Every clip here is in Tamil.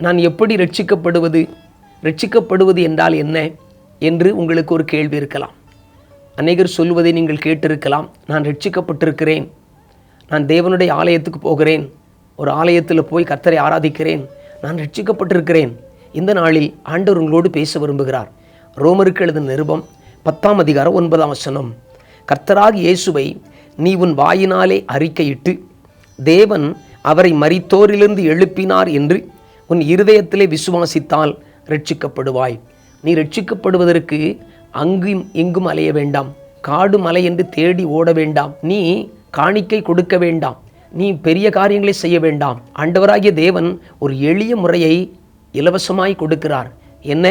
நான் எப்படி ரட்சிக்கப்படுவது? ரட்சிக்கப்படுவது என்றால் என்ன? என்று உங்களுக்கு ஒரு கேள்வி இருக்கலாம். அநேகர் சொல்வதை நீங்கள் கேட்டிருக்கலாம். நான் ரட்சிக்கப்பட்டிருக்கிறேன். நான் தேவனுடைய ஆலயத்துக்கு போகிறேன். ஒரு ஆலயத்தில் போய் கர்த்தரை ஆராதிக்கிறேன். நான் ரட்சிக்கப்பட்டிருக்கிறேன். இந்த நாளில் ஆண்டவர் உங்களோடு பேச விரும்புகிறார். ரோமருக்கு எழுதின நிருபம் பத்தாம் அதிகாரம் ஒன்பதாம் வசனம். கர்த்தராக இயேசுவை நீ உன் வாயினாலே அறிக்கையிட்டு தேவன் அவரை மறித்தோரிலிருந்து எழுப்பினார் என்று உன் இருதயத்திலே விசுவாசித்தால் ரட்சிக்கப்படுவாய் நீ ரட்சிக்கப்படுவதற்கு அங்கும் இங்கும் அலைய வேண்டாம். காடு மலை என்று தேடி ஓட வேண்டாம். நீ காணிக்கை கொடுக்க வேண்டாம். நீ பெரிய காரியங்களை செய்ய வேண்டாம். ஆண்டவராகிய தேவன் ஒரு எளிய முறையை இலவசமாய் கொடுக்கிறார். என்ன?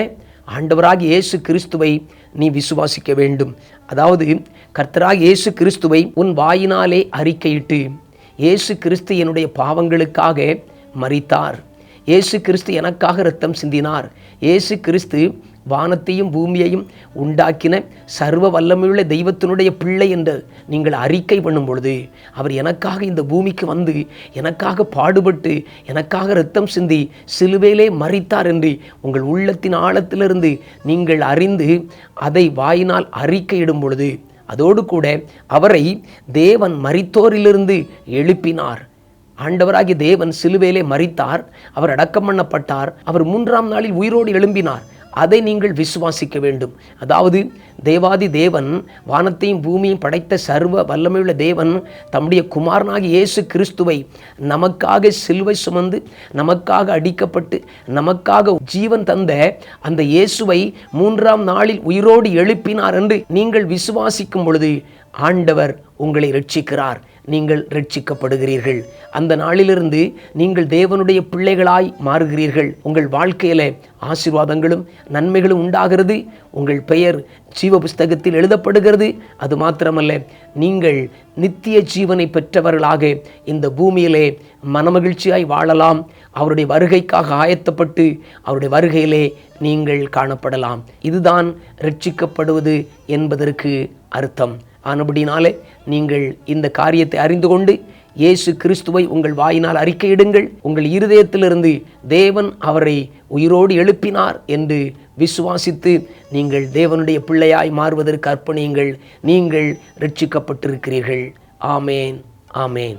ஆண்டவராகிய இயேசு கிறிஸ்துவை நீ விசுவாசிக்க வேண்டும். அதாவது கர்த்தராக இயேசு கிறிஸ்துவை உன் வாயினாலே அறிக்கையிட்டு இயேசு கிறிஸ்து என்னுடைய பாவங்களுக்காக மறித்தார் இயேசு கிறிஸ்து எனக்காக இரத்தம் சிந்தினார். இயேசு கிறிஸ்து வானத்தையும் பூமியையும் உண்டாக்கின சர்வ வல்லமையுள்ள தெய்வத்தினுடைய பிள்ளை என்று நீங்கள் அறிக்கை பண்ணும் பொழுது அவர் எனக்காக இந்த பூமிக்கு வந்து எனக்காக பாடுபட்டு எனக்காக இரத்தம் சிந்தி சிலுவையிலே மறித்தார் என்று உங்கள் உள்ளத்தின் ஆழத்திலிருந்து நீங்கள் அறிந்து அதை வாயினால் அறிக்கையிடும் பொழுது அதோடு கூட அவரை தேவன் மறித்தோரிலிருந்து எழுப்பினார். ஆண்டவராகிய தேவன் சிலுவையிலே மறித்தார் அவர் அடக்கம் பண்ணப்பட்டார் அவர் மூன்றாம் நாளில் உயிரோடு எழும்பினார். அதை நீங்கள் விசுவாசிக்க வேண்டும். அதாவது தேவாதி தேவன் வானத்தையும் பூமியையும் படைத்த சர்வ வல்லமையுள்ள தேவன் தம்முடைய குமாரனாக இயேசு கிறிஸ்துவை நமக்காக சிலுவை சுமந்து நமக்காக அடிக்கப்பட்டு நமக்காக ஜீவன் தந்த அந்த இயேசுவை மூன்றாம் நாளில் உயிரோடு எழுப்பினார் என்று நீங்கள் விசுவாசிக்கும் பொழுது ஆண்டவர் உங்களை ரட்சிக்கிறார். நீங்கள் ரட்சிக்கப்படுகிறீர்கள். அந்த நாளிலிருந்து நீங்கள் தேவனுடைய பிள்ளைகளாய் மாறுகிறீர்கள். உங்கள் வாழ்க்கையில ஆசீர்வாதங்களும் நன்மைகளும் உண்டாகிறது. உங்கள் பெயர் ஜீவ புஸ்தகத்தில் எழுதப்படுகிறது. அது மாத்திரமல்ல நீங்கள் நித்திய ஜீவனை பெற்றவர்களாக இந்த பூமியிலே மனமகிழ்ச்சியாய் வாழலாம். அவருடைய வருகைக்காக ஆயத்தப்பட்டு அவருடைய வருகையிலே நீங்கள் காணப்படலாம். இதுதான் ரட்சிக்கப்படுவது என்பதற்கு அர்த்தம். ஆனபடினாலே நீங்கள் இந்த காரியத்தை அறிந்து கொண்டு இயேசு கிறிஸ்துவை உங்கள் வாயினால் அறிக்கையிடுங்கள் உங்கள் இருதயத்திலிருந்து தேவன் அவரை உயிரோடு எழுப்பினார் என்று விசுவாசித்து நீங்கள் தேவனுடைய பிள்ளையாய் மாறுவதற்கு அர்ப்பணியுங்கள். நீங்கள் ரட்சிக்கப்பட்டிருக்கிறீர்கள். ஆமேன். ஆமேன்.